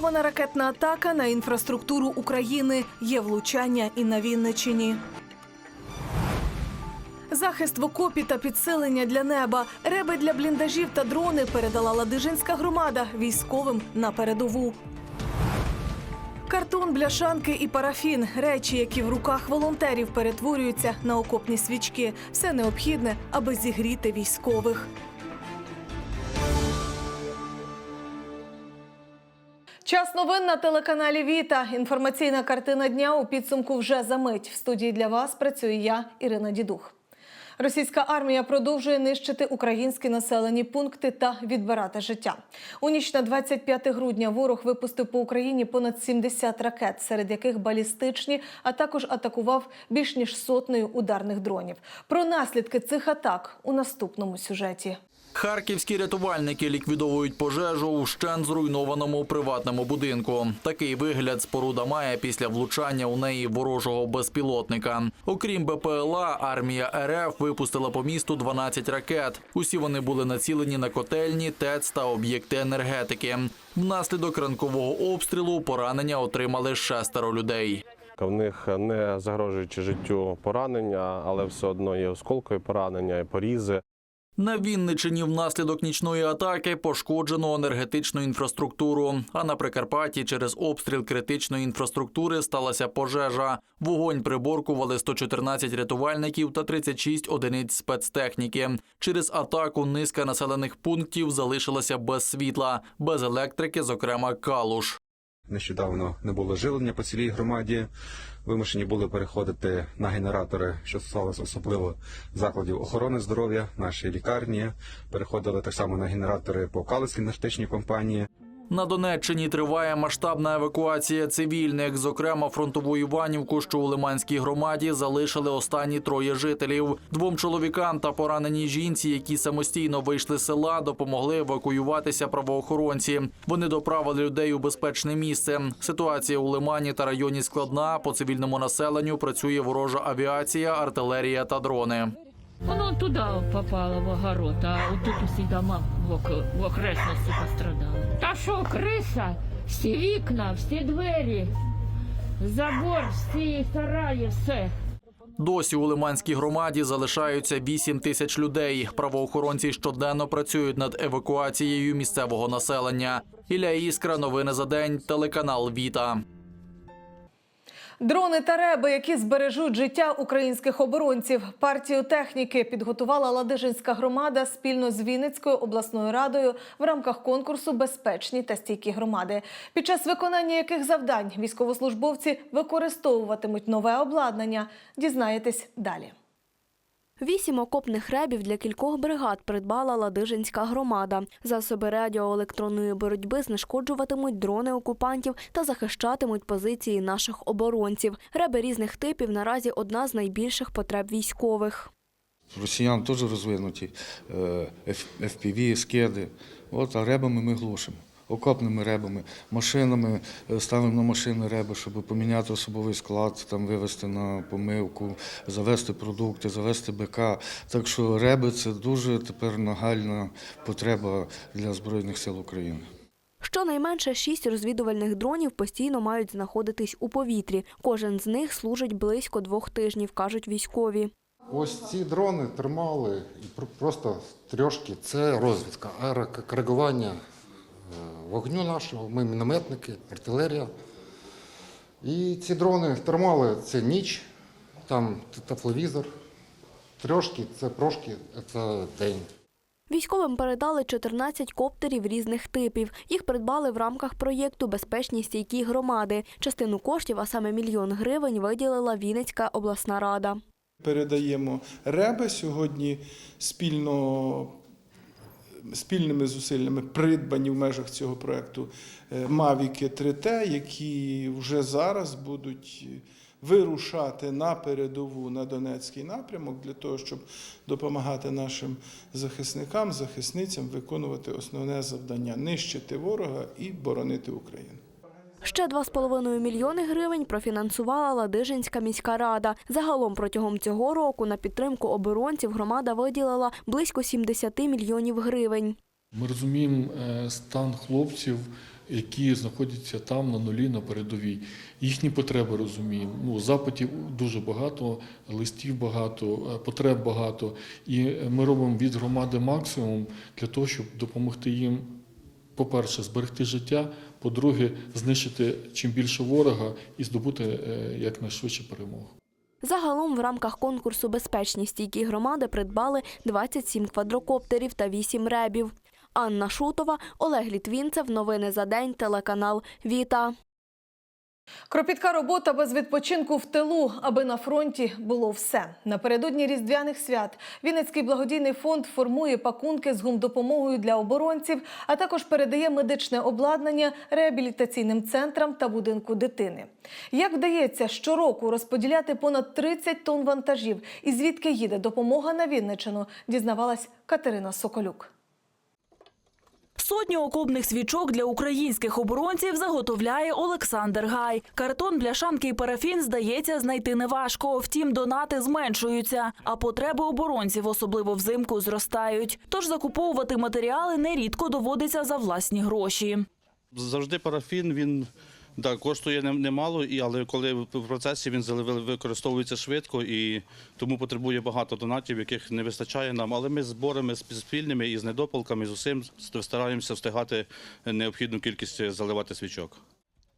Масована ракетна атака на інфраструктуру України. Є влучання і на Вінничині. Захист в окопі та підсилення для неба. Реби для бліндажів та дрони передала Ладижинська громада військовим на передову. Картон, бляшанки і парафін речі, які в руках волонтерів перетворюються на окопні свічки. Все необхідне, аби зігріти військових. Час новин на телеканалі Віта. Інформаційна картина дня у підсумку вже за мить. В студії для вас працюю я, Ірина Дідух. Російська армія продовжує нищити українські населені пункти та відбирати життя. У ніч на 25 грудня ворог випустив по Україні понад 70 ракет, серед яких балістичні, а також атакував більш ніж сотнею ударних дронів. Про наслідки цих атак у наступному сюжеті. Харківські рятувальники ліквідовують пожежу у щен зруйнованому приватному будинку. Такий вигляд споруда має після влучання у неї ворожого безпілотника. Окрім БПЛА, армія РФ випустила по місту 12 ракет. Усі вони були націлені на котельні, ТЕЦ та об'єкти енергетики. Внаслідок ранкового обстрілу поранення отримали шестеро людей. В них не загрожуючи життю поранення, але все одно є осколкові поранення, і порізи. На Вінничині внаслідок нічної атаки пошкоджено енергетичну інфраструктуру. А на Прикарпатті через обстріл критичної інфраструктури сталася пожежа. Вогонь приборкували 114 рятувальників та 36 одиниць спецтехніки. Через атаку низка населених пунктів залишилася без світла, без електрики, зокрема Калуш. Нещодавно не було жилення по цілій громаді. Вимушені були переходити на генератори, що стосувалося особливо закладів охорони здоров'я, нашої лікарні. Переходили так само на генератори по Калицькій енергетичній компанії. На Донеччині триває масштабна евакуація цивільних. Зокрема, фронтову Іванівку, що у Лиманській громаді, залишили останні троє жителів. Двом чоловікам та пораненій жінці, які самостійно вийшли з села, допомогли евакуюватися правоохоронці. Вони доправили людей у безпечне місце. Ситуація у Лимані та районі складна. По цивільному населенню працює ворожа авіація, артилерія та дрони. Воно туди попало в огород, а отут усі дома в окресності пострадали. Та що, криса, всі вікна, всі двері, забор, всі сараї, все. Досі у Лиманській громаді залишаються 8 тисяч людей. Правоохоронці щоденно працюють над евакуацією місцевого населення. Ілля Іскра, новини за день, телеканал Віта. Дрони та реби, які збережуть життя українських оборонців. Партію техніки підготувала Ладижинська громада спільно з Вінницькою обласною радою в рамках конкурсу Безпечні та стійкі громади. Під час виконання яких завдань військовослужбовці використовуватимуть нове обладнання. Дізнаєтесь далі. Вісім окопних ребів для кількох бригад придбала Ладижинська громада. Засоби радіоелектронної боротьби знешкоджуватимуть дрони окупантів та захищатимуть позиції наших оборонців. Реби різних типів наразі одна з найбільших потреб військових. Росіян теж розвинуті е, FPV, скеди. От, а ребами ми глушимо. Окопними ребами, машинами е, ставимо на машини реби, щоб поміняти особовий склад, там вивезти на помивку, завести продукти, завести БК. Так що реби це дуже тепер нагальна потреба для Збройних сил України. Щонайменше шість розвідувальних дронів постійно мають знаходитись у повітрі. Кожен з них служить близько двох тижнів, кажуть військові. Ось ці дрони тримали і просто трьошки. Це розвідка, аерокоригування вогню нашого, ми мінометники, артилерія. І ці дрони тримали це ніч, там тепловізор. Трьошки це прошки, це день. Військовим передали 14 коптерів різних типів. Їх придбали в рамках проєкту Безпечні стійкі громади. Частину коштів, а саме мільйон гривень, виділила Вінницька обласна рада. Передаємо реби сьогодні спільно. Спільними зусиллями придбані в межах цього проекту е, Мавіки 3T, які вже зараз будуть вирушати на передову на Донецький напрямок для того, щоб допомагати нашим захисникам, захисницям виконувати основне завдання нищити ворога і боронити Україну. Ще 2,5 мільйони гривень профінансувала Ладижинська міська рада. Загалом протягом цього року на підтримку оборонців громада виділила близько 70 мільйонів гривень. Ми розуміємо е, стан хлопців, які знаходяться там на нулі на передовій. Їхні потреби розуміємо. Ну, запитів дуже багато, листів багато, е, потреб багато. І ми робимо від громади максимум для того, щоб допомогти їм, по-перше, зберегти життя, по-друге, знищити чим більше ворога і здобути е, якнайшвидше перемогу. Загалом в рамках конкурсу Безпечні стійкі громади придбали 27 квадрокоптерів та 8 ребів. Анна Шутова, Олег Літвінцев. Новини за день. Телеканал Віта. Кропітка робота без відпочинку в тилу, аби на фронті було все. Напередодні різдвяних свят Вінницький благодійний фонд формує пакунки з гумдопомогою для оборонців, а також передає медичне обладнання реабілітаційним центрам та будинку дитини. Як вдається щороку розподіляти понад 30 тонн вантажів і звідки їде допомога на Вінничину, дізнавалась Катерина Соколюк. Сотню окопних свічок для українських оборонців заготовляє Олександр Гай. Картон, бляшанки і парафін, здається, знайти неважко. Втім, донати зменшуються, а потреби оборонців, особливо взимку, зростають. Тож закуповувати матеріали нерідко доводиться за власні гроші. Завжди парафін він да, коштує немало, але коли в процесі він використовується швидко і тому потребує багато донатів, яких не вистачає нам. Але ми зборами з- спільними і з недопалками, з усім стараємося встигати необхідну кількість заливати свічок.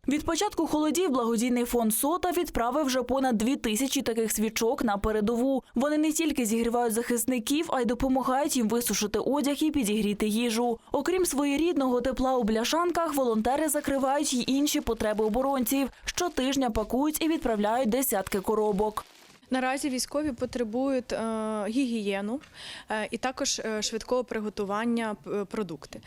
Від початку холодів благодійний фонд Сота відправив вже понад дві тисячі таких свічок на передову. Вони не тільки зігрівають захисників, а й допомагають їм висушити одяг і підігріти їжу. Окрім своєрідного тепла у бляшанках, волонтери закривають й інші потреби оборонців. Щотижня пакують і відправляють десятки коробок. Наразі військові потребують е, гігієну е, і також е, швидкого приготування продукти.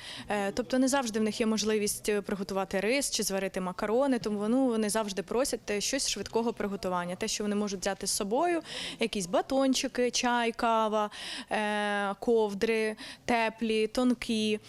Тобто не завжди в них є можливість приготувати рис чи зварити макарони, тому вони, вони завжди просять щось швидкого приготування. Те, що вони можуть взяти з собою, якісь батончики, чай, кава, ковдри, теплі, тонкі,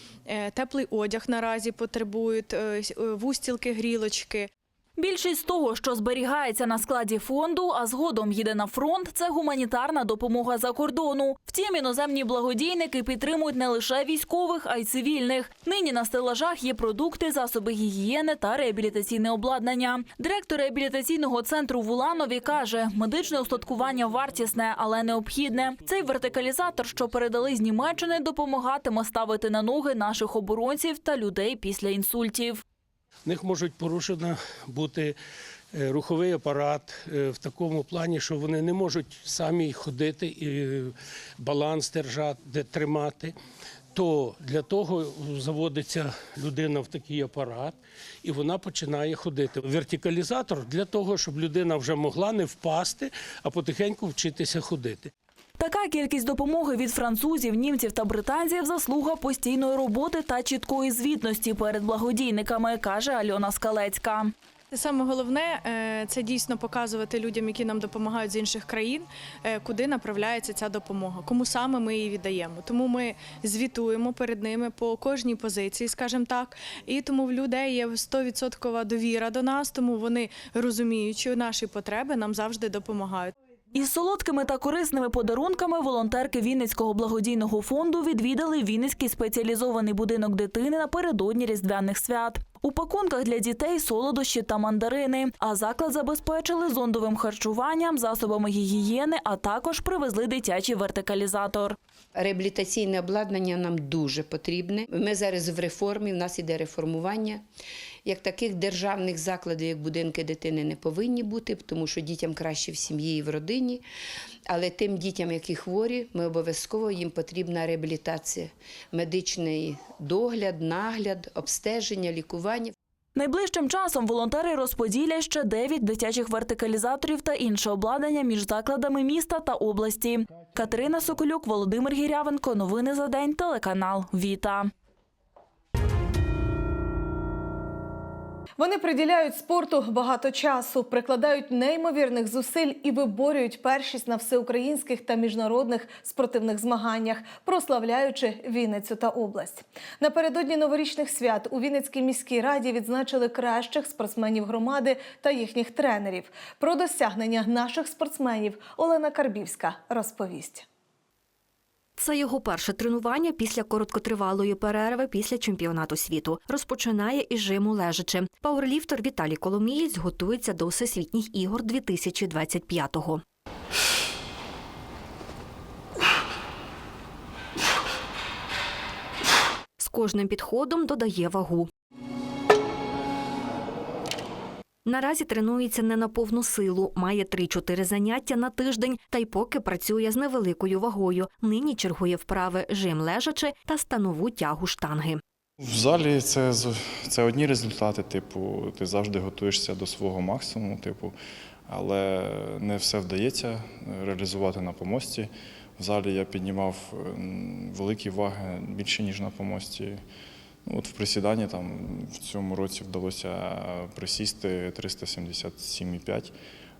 теплий одяг наразі потребують, вустілки, грілочки. Більшість того, що зберігається на складі фонду, а згодом їде на фронт, це гуманітарна допомога за кордону. Втім, іноземні благодійники підтримують не лише військових, а й цивільних. Нині на стелажах є продукти, засоби гігієни та реабілітаційне обладнання. Директор реабілітаційного центру в Уланові каже, медичне устаткування вартісне, але необхідне. Цей вертикалізатор, що передали з Німеччини, допомагатиме ставити на ноги наших оборонців та людей після інсультів. В них можуть порушено бути е, руховий апарат е, в такому плані, що вони не можуть самі ходити і баланс держати, тримати. То для того заводиться людина в такий апарат, і вона починає ходити. Вертикалізатор для того, щоб людина вже могла не впасти, а потихеньку вчитися ходити. Така кількість допомоги від французів, німців та британців заслуга постійної роботи та чіткої звітності перед благодійниками, каже Альона Скалецька. Саме головне е, це дійсно показувати людям, які нам допомагають з інших країн, е, куди направляється ця допомога, кому саме ми її віддаємо. Тому ми звітуємо перед ними по кожній позиції, скажімо так. І тому в людей є 100% довіра до нас, тому вони розуміють, що наші потреби нам завжди допомагають. Із солодкими та корисними подарунками волонтерки Вінницького благодійного фонду відвідали Вінницький спеціалізований будинок дитини напередодні різдвяних свят. У пакунках для дітей солодощі та мандарини. А заклад забезпечили зондовим харчуванням, засобами гігієни, а також привезли дитячий вертикалізатор. Реабілітаційне обладнання нам дуже потрібне. Ми зараз в реформі, в нас іде реформування. Як таких державних закладів, як будинки дитини, не повинні бути, тому що дітям краще в сім'ї і в родині. Але тим дітям, які хворі, ми обов'язково їм потрібна реабілітація, медичний догляд, нагляд, обстеження, лікування. Найближчим часом волонтери розподілять ще 9 дитячих вертикалізаторів та інше обладнання між закладами міста та області. Катерина Соколюк, Володимир Гірявенко. Новини за день. Телеканал Віта. Вони приділяють спорту багато часу, прикладають неймовірних зусиль і виборюють першість на всеукраїнських та міжнародних спортивних змаганнях, прославляючи Вінницю та область. Напередодні новорічних свят у Вінницькій міській раді відзначили кращих спортсменів громади та їхніх тренерів. Про досягнення наших спортсменів Олена Карбівська розповість. Це його перше тренування після короткотривалої перерви після чемпіонату світу. Розпочинає із жиму лежачи. Пауерліфтер Віталій Коломієць готується до всесвітніх ігор 2025-го. З кожним підходом додає вагу. Наразі тренується не на повну силу, має 3-4 заняття на тиждень та й поки працює з невеликою вагою. Нині чергує вправи жим лежачи та станову тягу штанги. В залі це, це одні результати, типу, ти завжди готуєшся до свого максимуму, типу, але не все вдається реалізувати на помості. В залі я піднімав великі ваги більше, ніж на помості. От в присіданні там в цьому році вдалося присісти 377,5,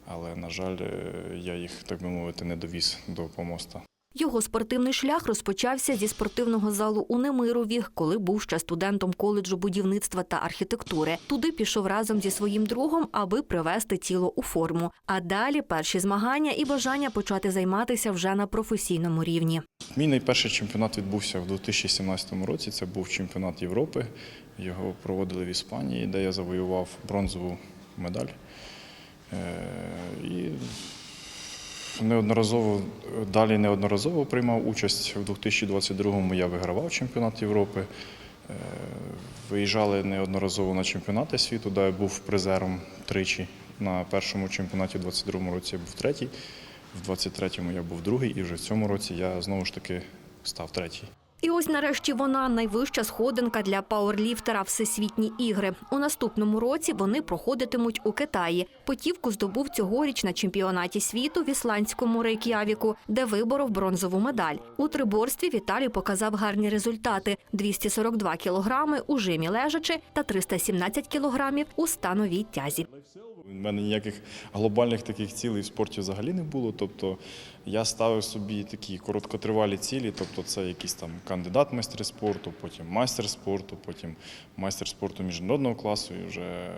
але, на жаль, е, я їх, так би мовити, не довіз до помоста. Його спортивний шлях розпочався зі спортивного залу у Немирові, коли був ще студентом коледжу будівництва та архітектури. Туди пішов разом зі своїм другом, аби привести тіло у форму. А далі перші змагання і бажання почати займатися вже на професійному рівні. Мій найперший чемпіонат відбувся в 2017 році. Це був чемпіонат Європи. Його проводили в Іспанії, де я завоював бронзову медаль. Е, неодноразово далі неодноразово приймав участь. В 2022-му я вигравав чемпіонат Європи. Е, Виїжджали неодноразово на чемпіонати світу, де я був призером тричі. На першому чемпіонаті у 22-му році я був третій, в 23-му я був другий, і вже в цьому році я знову ж таки став третій. І ось нарешті вона найвища сходинка для пауерліфтера Всесвітні ігри. У наступному році вони проходитимуть у Китаї. Потівку здобув цьогоріч на чемпіонаті світу в ісландському Рейк'явіку, де виборов бронзову медаль. У триборстві Віталій показав гарні результати: 242 кілограми у жимі лежачи та 317 кілограмів у становій тязі. У мене ніяких глобальних таких цілей в спорті взагалі не було. Тобто я ставив собі такі короткотривалі цілі, тобто це якийсь там кандидат в майстри спорту, потім майстер спорту, потім майстер спорту міжнародного класу і вже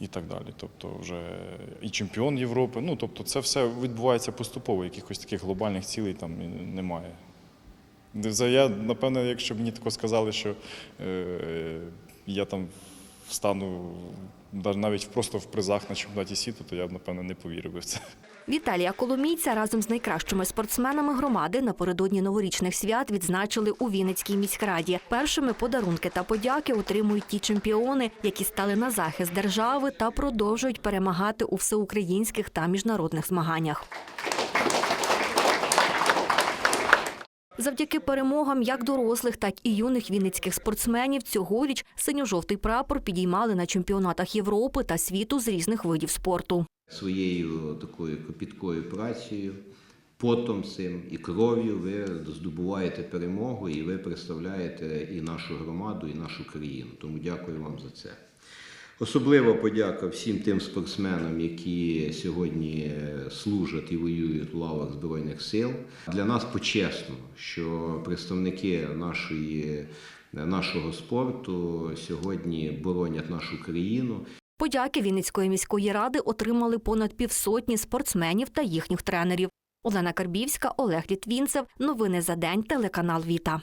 і так далі. Тобто вже і чемпіон Європи. Ну тобто це все відбувається поступово, якихось таких глобальних цілей там немає. Я, напевно, якщо б мені тако сказали, що е, я там стану да- навіть просто в призах на чемпіонаті світу, то я б, напевно, не повірив би в це. Віталія Коломійця разом з найкращими спортсменами громади напередодні новорічних свят відзначили у Вінницькій міськраді. Першими подарунки та подяки отримують ті чемпіони, які стали на захист держави та продовжують перемагати у всеукраїнських та міжнародних змаганнях. Завдяки перемогам як дорослих, так і юних вінницьких спортсменів цьогоріч синьо-жовтий прапор підіймали на чемпіонатах Європи та світу з різних видів спорту. Своєю такою копіткою працею, потом цим і кров'ю ви здобуваєте перемогу і ви представляєте і нашу громаду, і нашу країну. Тому дякую вам за це. Особлива подяка всім тим спортсменам, які сьогодні е, служать і воюють в лавах Збройних сил. Для нас почесно, що представники нашої, нашого спорту сьогодні боронять нашу країну. Подяки Вінницької міської ради отримали понад півсотні спортсменів та їхніх тренерів. Олена Карбівська, Олег Літвінцев. Новини за день. Телеканал Віта.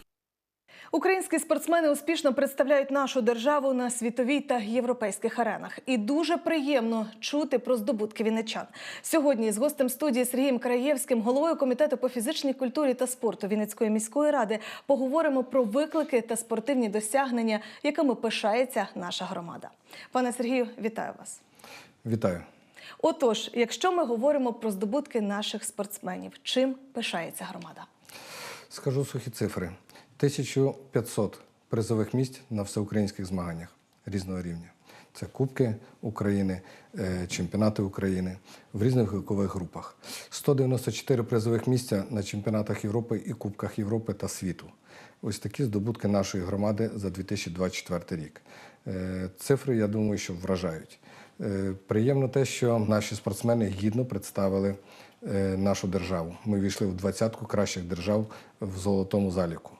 Українські спортсмени успішно представляють нашу державу на світовій та європейських аренах. І дуже приємно чути про здобутки вінничан. Сьогодні з гостем студії Сергієм Краєвським, головою комітету по фізичній культурі та спорту Вінницької міської ради, поговоримо про виклики та спортивні досягнення, якими пишається наша громада. Пане Сергію, вітаю вас. Вітаю. Отож, якщо ми говоримо про здобутки наших спортсменів, чим пишається громада? Скажу сухі цифри: 1500 призових місць на всеукраїнських змаганнях різного рівня. Це Кубки України, е, чемпіонати України в різних вікових групах. 194 призових місця на чемпіонатах Європи і Кубках Європи та світу. Ось такі здобутки нашої громади за 2024 рік. Е, Цифри, я думаю, що вражають. Е, Приємно те, що наші спортсмени гідно представили нашу державу. Ми війшли в двадцятку кращих держав в золотому заліку.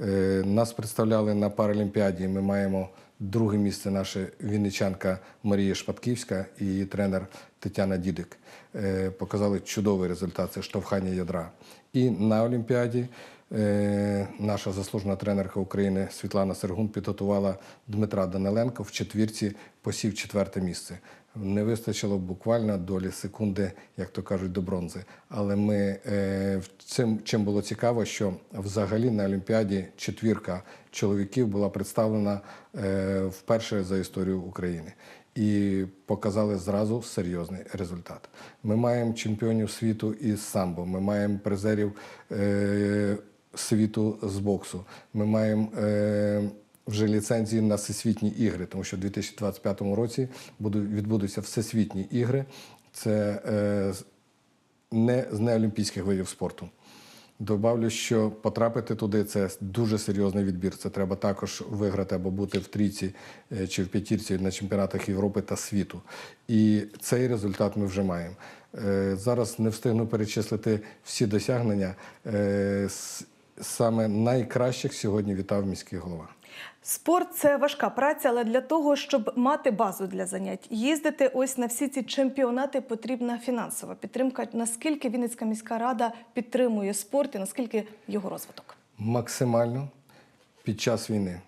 Е, Нас представляли на Паралімпіаді. Ми маємо друге місце наша вінничанка Марія Шпатківська і її тренер Тетяна Дідик. Е, Показали чудовий результат це штовхання ядра. І на Олімпіаді е, наша заслужена тренерка України Світлана Сергун підготувала Дмитра Даниленка в четвірці посів четверте місце. Не вистачило буквально долі секунди, як то кажуть, до бронзи. Але ми е, цим чим було цікаво, що взагалі на Олімпіаді четвірка чоловіків була представлена е, вперше за історію України і показали зразу серйозний результат. Ми маємо чемпіонів світу із самбо, ми маємо призерів е, світу з боксу, ми маємо. Е, вже ліцензії на всесвітні ігри, тому що в 2025 році відбудуться всесвітні ігри. Це е, не з неолімпійських видів спорту. Добавлю, що потрапити туди це дуже серйозний відбір. Це треба також виграти або бути в трійці е, чи в п'ятірці на чемпіонатах Європи та світу. І цей результат ми вже маємо. Е, Зараз не встигну перечислити всі досягнення. Е, Саме найкращих сьогодні вітав міський голова. Спорт це важка праця, але для того, щоб мати базу для занять, їздити ось на всі ці чемпіонати, потрібна фінансова підтримка. Наскільки Вінницька міська рада підтримує спорт і наскільки його розвиток? максимально під час війни.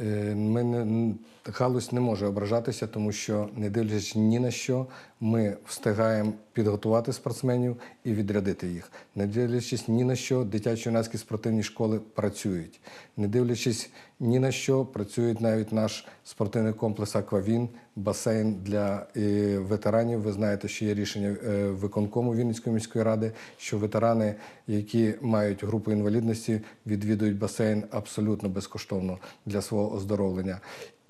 Е, Ми галузь не може ображатися, тому що, не дивлячись ні на що, ми встигаємо підготувати спортсменів і відрядити їх. Не дивлячись ні на що, дитячо-юнацькі спортивні школи працюють. Не дивлячись ні на що, працюють навіть наш спортивний комплекс Аквавін, басейн для е, ветеранів. Ви знаєте, що є рішення е, виконкому Вінницької міської ради, що ветерани, які мають групу інвалідності, відвідують басейн абсолютно безкоштовно для свого оздоровлення.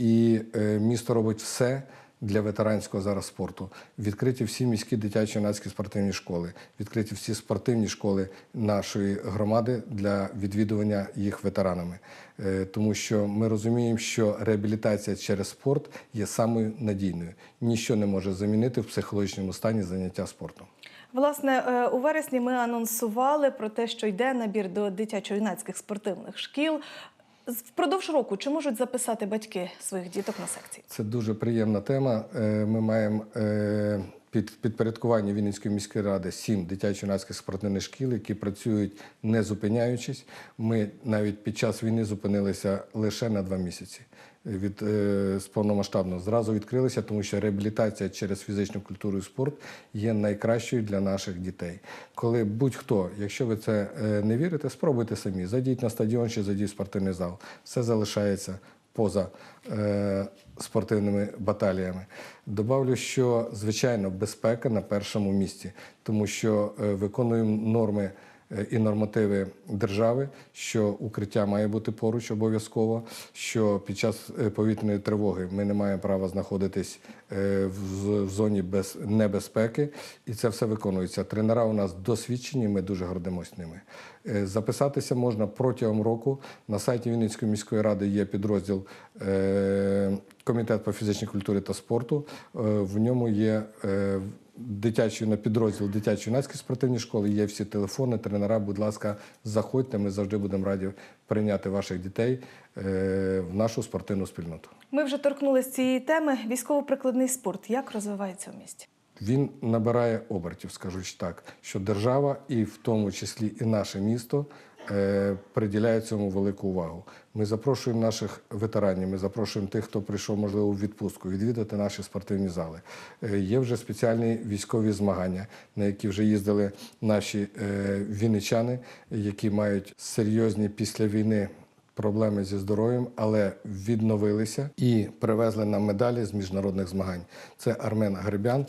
І е, місто робить все. Для ветеранського зараз спорту відкриті всі міські дитячі юнацькі спортивні школи, відкриті всі спортивні школи нашої громади для відвідування їх ветеранами. Е, Тому що ми розуміємо, що реабілітація через спорт є самою надійною. Ніщо не може замінити в психологічному стані заняття спортом. Власне, е, у вересні ми анонсували про те, що йде набір до дитячо-юнацьких спортивних шкіл. Впродовж року чи можуть записати батьки своїх діток на секції? Це дуже приємна тема. Е, Ми маємо е, під підпорядкування Вінницької міської ради сім дитячо-юнацьких спортивних шкіл, які працюють не зупиняючись. Ми навіть під час війни зупинилися лише на два місяці. Від е, з повномасштабного зразу відкрилися, тому що реабілітація через фізичну культуру і спорт є найкращою для наших дітей. Коли будь-хто, якщо ви це е, не вірите, спробуйте самі. Зайдіть на стадіон чи зайдіть в спортивний зал. Все залишається поза е, спортивними баталіями. Добавлю, що звичайно безпека на першому місці, тому що е, виконуємо норми і нормативи держави, що укриття має бути поруч обов'язково, що під час е, повітряної тривоги ми не маємо права знаходитись е, в зоні без небезпеки, і це все виконується. Тренера у нас досвідчені, ми дуже гордимось ними. Е, Записатися можна протягом року. На сайті Вінницької міської ради є підрозділ Комітет по фізичній культурі та спорту. В ньому є дитячий на підрозділ дитячо-юнацькі спортивні школи. Є всі телефони, тренера. Будь ласка, заходьте. Ми завжди будемо раді прийняти ваших дітей е, в нашу спортивну спільноту. Ми вже торкнулися цієї теми. Військово-прикладний спорт як розвивається в місті? Він набирає обертів, скажуть так, що держава, і в тому числі і наше місто, приділяє цьому велику увагу. Ми запрошуємо наших ветеранів, ми запрошуємо тих, хто прийшов, можливо, у відпустку, відвідати наші спортивні зали. Е, Є вже спеціальні військові змагання, на які вже їздили наші е, вінничани, які мають серйозні після війни проблеми зі здоров'ям, але відновилися і привезли нам медалі з міжнародних змагань. Це Армен Гребян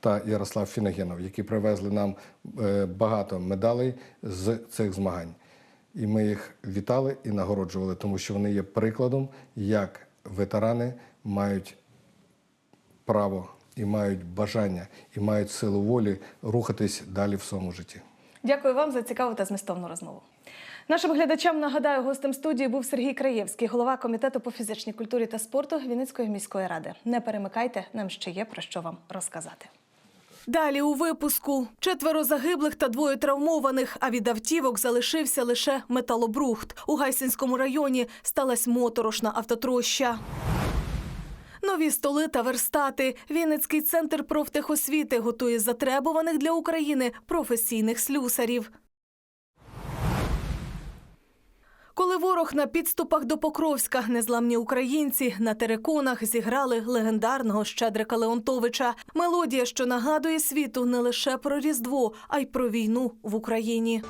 та Ярослав Фіногенов, які привезли нам е, багато медалей з цих змагань. І ми їх вітали і нагороджували, тому що вони є прикладом, як ветерани мають право і мають бажання, і мають силу волі рухатись далі в своєму житті. Дякую вам за цікаву та змістовну розмову. Нашим глядачам нагадаю, гостем студії був Сергій Краєвський, голова комітету по фізичній культурі та спорту Вінницької міської ради. Не перемикайте, нам ще є про що вам розказати. Далі у випуску четверо загиблих та двоє травмованих. А від автівок залишився лише металобрухт. У Гайсинському районі сталася моторошна автотроща. Нові столи та верстати. Вінницький центр профтехосвіти готує затребуваних для України професійних слюсарів. Коли ворог на підступах до Покровська, незламні українці на тереконах зіграли легендарного Щедрика Леонтовича. Мелодія, що нагадує світу не лише про Різдво, а й про війну в Україні.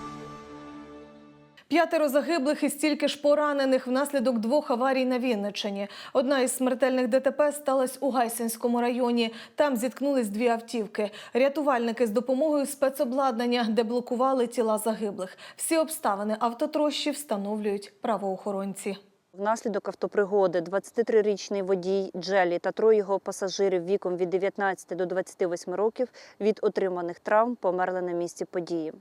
П'ятеро загиблих і стільки ж поранених внаслідок двох аварій на Вінниччині. Одна із смертельних ДТП сталася у Гайсинському районі. Там зіткнулись дві автівки. Рятувальники з допомогою спецобладнання деблокували тіла загиблих. Всі обставини автотрощі встановлюють правоохоронці. Внаслідок автопригоди 23-річний водій Джелі та троє його пасажирів віком від 19 до 28 років від отриманих травм померли на місці події.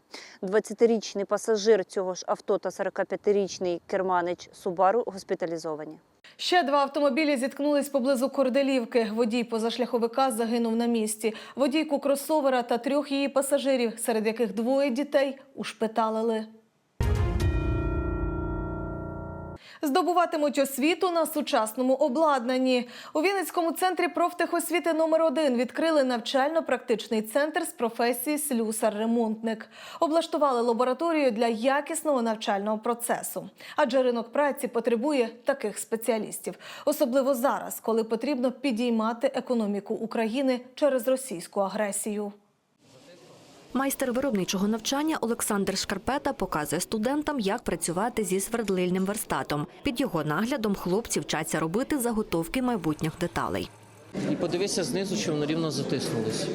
20-річний пасажир цього ж авто та 45-річний керманич Субару госпіталізовані. Ще два автомобілі зіткнулись поблизу Корделівки. Водій позашляховика загинув на місці. Водійку кросовера та трьох її пасажирів, серед яких двоє дітей, ушпиталили. Здобуватимуть освіту на сучасному обладнанні. У Вінницькому центрі профтехосвіти номер 1 відкрили навчально-практичний центр з професії слюсар-ремонтник. Облаштували лабораторію для якісного навчального процесу. Адже ринок праці потребує таких спеціалістів, особливо зараз, коли потрібно підіймати економіку України через російську агресію. Майстер виробничого навчання Олександр Шкарпета показує студентам, як працювати зі свердлильним верстатом. Під його наглядом хлопці вчаться робити заготовки майбутніх деталей. І подивися знизу, чи воно рівно затиснулось.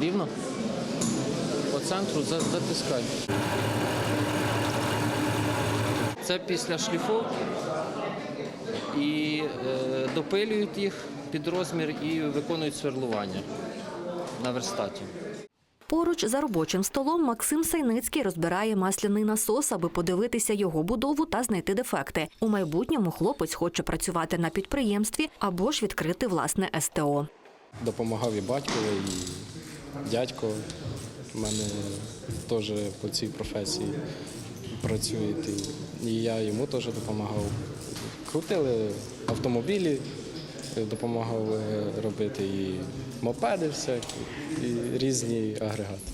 Рівно? По центру за- затискай. Це після шліфовки. І е, допилюють їх під розмір і виконують сверлування на верстаті. Поруч за робочим столом Максим Сайницький розбирає масляний насос, аби подивитися його будову та знайти дефекти. У майбутньому хлопець хоче працювати на підприємстві або ж відкрити власне СТО. Допомагав і батькові, і дядько. У мене теж по цій професії працюють. І- І я йому теж допомагав. Крутили автомобілі, допомагав робити і мопеди всякі, і різні агрегати.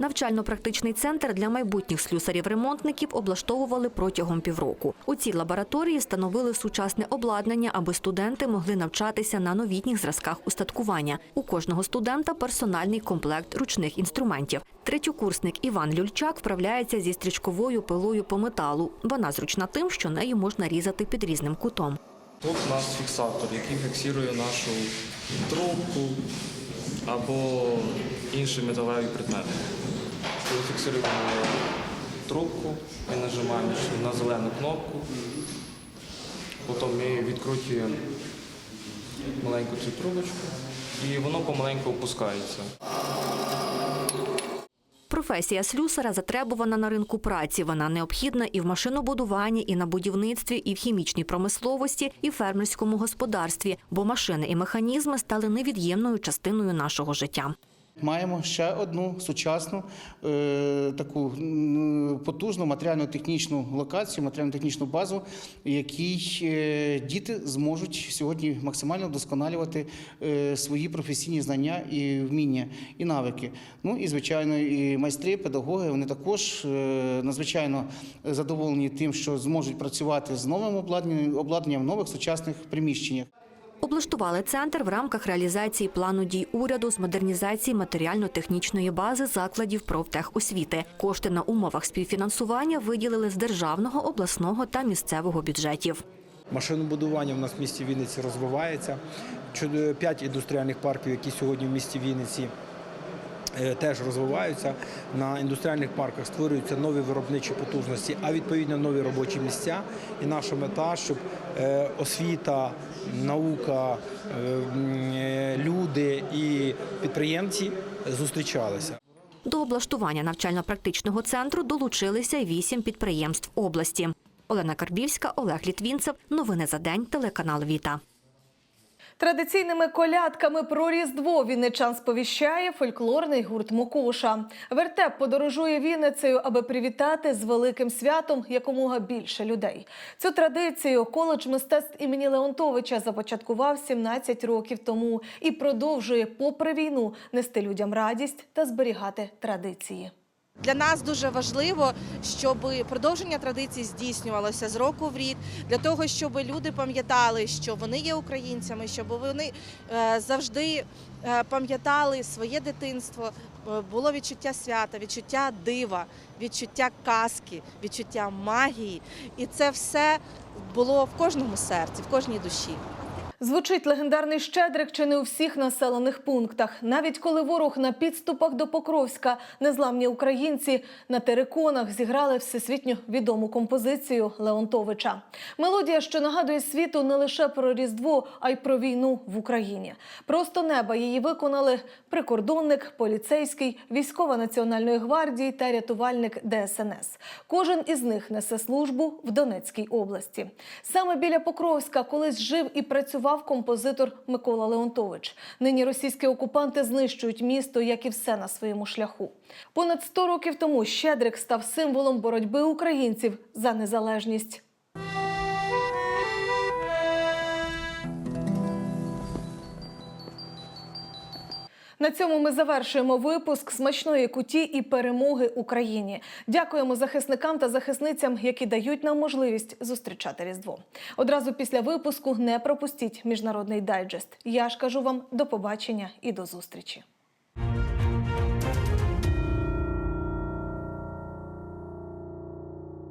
Навчально-практичний центр для майбутніх слюсарів-ремонтників облаштовували протягом півроку. У цій лабораторії встановили сучасне обладнання, аби студенти могли навчатися на новітніх зразках устаткування. У кожного студента персональний комплект ручних інструментів. Третьокурсник Іван Люльчак вправляється зі стрічковою пилою по металу. Вона зручна тим, що нею можна різати під різним кутом. Тут у нас фіксатор, який фіксує нашу трубку або інші металеві предмети. Коли фіксуємо трубку, ми нажимаємо на зелену кнопку, потім ми відкручуємо маленьку цю трубочку і воно помаленьку опускається. Професія слюсара затребувана на ринку праці. Вона необхідна і в машинобудуванні, і на будівництві, і в хімічній промисловості, і в фермерському господарстві, бо машини і механізми стали невід'ємною частиною нашого життя. Маємо ще одну сучасну е, таку потужну матеріально-технічну локацію, матеріально-технічну базу, якій е, діти зможуть сьогодні максимально вдосконалювати е, свої професійні знання і вміння і навики. Ну і звичайно, і майстри, педагоги вони також надзвичайно задоволені тим, що зможуть працювати з новим обладнанням, обладнанням в нових сучасних приміщеннях. Облаштували центр в рамках реалізації плану дій уряду з модернізації матеріально-технічної бази закладів профтехосвіти. Кошти на умовах співфінансування виділили з державного, обласного та місцевого бюджетів. Машинобудування в нас в місті Вінниці розвивається. П'ять індустріальних парків, які сьогодні в місті Вінниці е, теж розвиваються. На індустріальних парках створюються нові виробничі потужності, а відповідно нові робочі місця. І наша мета, щоб е, освіта, наука, е, е, люди і підприємці зустрічалися. До облаштування навчально-практичного центру долучилися вісім підприємств області. Олена Карбівська, Олег Літвінцев. Новини за день. Телеканал Віта. Традиційними колядками про Різдво вінничан сповіщає фольклорний гурт Мокоша. Вертеп подорожує Вінницею, аби привітати з великим святом якомога більше людей. Цю традицію коледж мистецтв імені Леонтовича започаткував 17 років тому і продовжує, попри війну, нести людям радість та зберігати традиції. Для нас дуже важливо, щоб продовження традицій здійснювалося з року в рік, для того, щоб люди пам'ятали, що вони є українцями, щоб вони е, завжди е, пам'ятали своє дитинство, е, було відчуття свята, відчуття дива, відчуття казки, відчуття магії. І це все було в кожному серці, в кожній душі. Звучить легендарний Щедрик чи не у всіх населених пунктах. Навіть коли ворог на підступах до Покровська, незламні українці на териконах зіграли всесвітньо відому композицію Леонтовича. Мелодія, що нагадує світу не лише про Різдво, а й про війну в Україні. Просто неба її виконали прикордонник, поліцейський, військова національної гвардії та рятувальник ДСНС. Кожен із них несе службу в Донецькій області. Саме біля Покровська колись жив і працював композитор Микола Леонтович. Нині російські окупанти знищують місто, як і все на своєму шляху. Понад 100 років тому Щедрик став символом боротьби українців за незалежність. На цьому ми завершуємо випуск смачної куті і перемоги Україні. Дякуємо захисникам та захисницям, які дають нам можливість зустрічати Різдво. Одразу після випуску не пропустіть міжнародний дайджест. Я ж кажу вам до побачення і до зустрічі.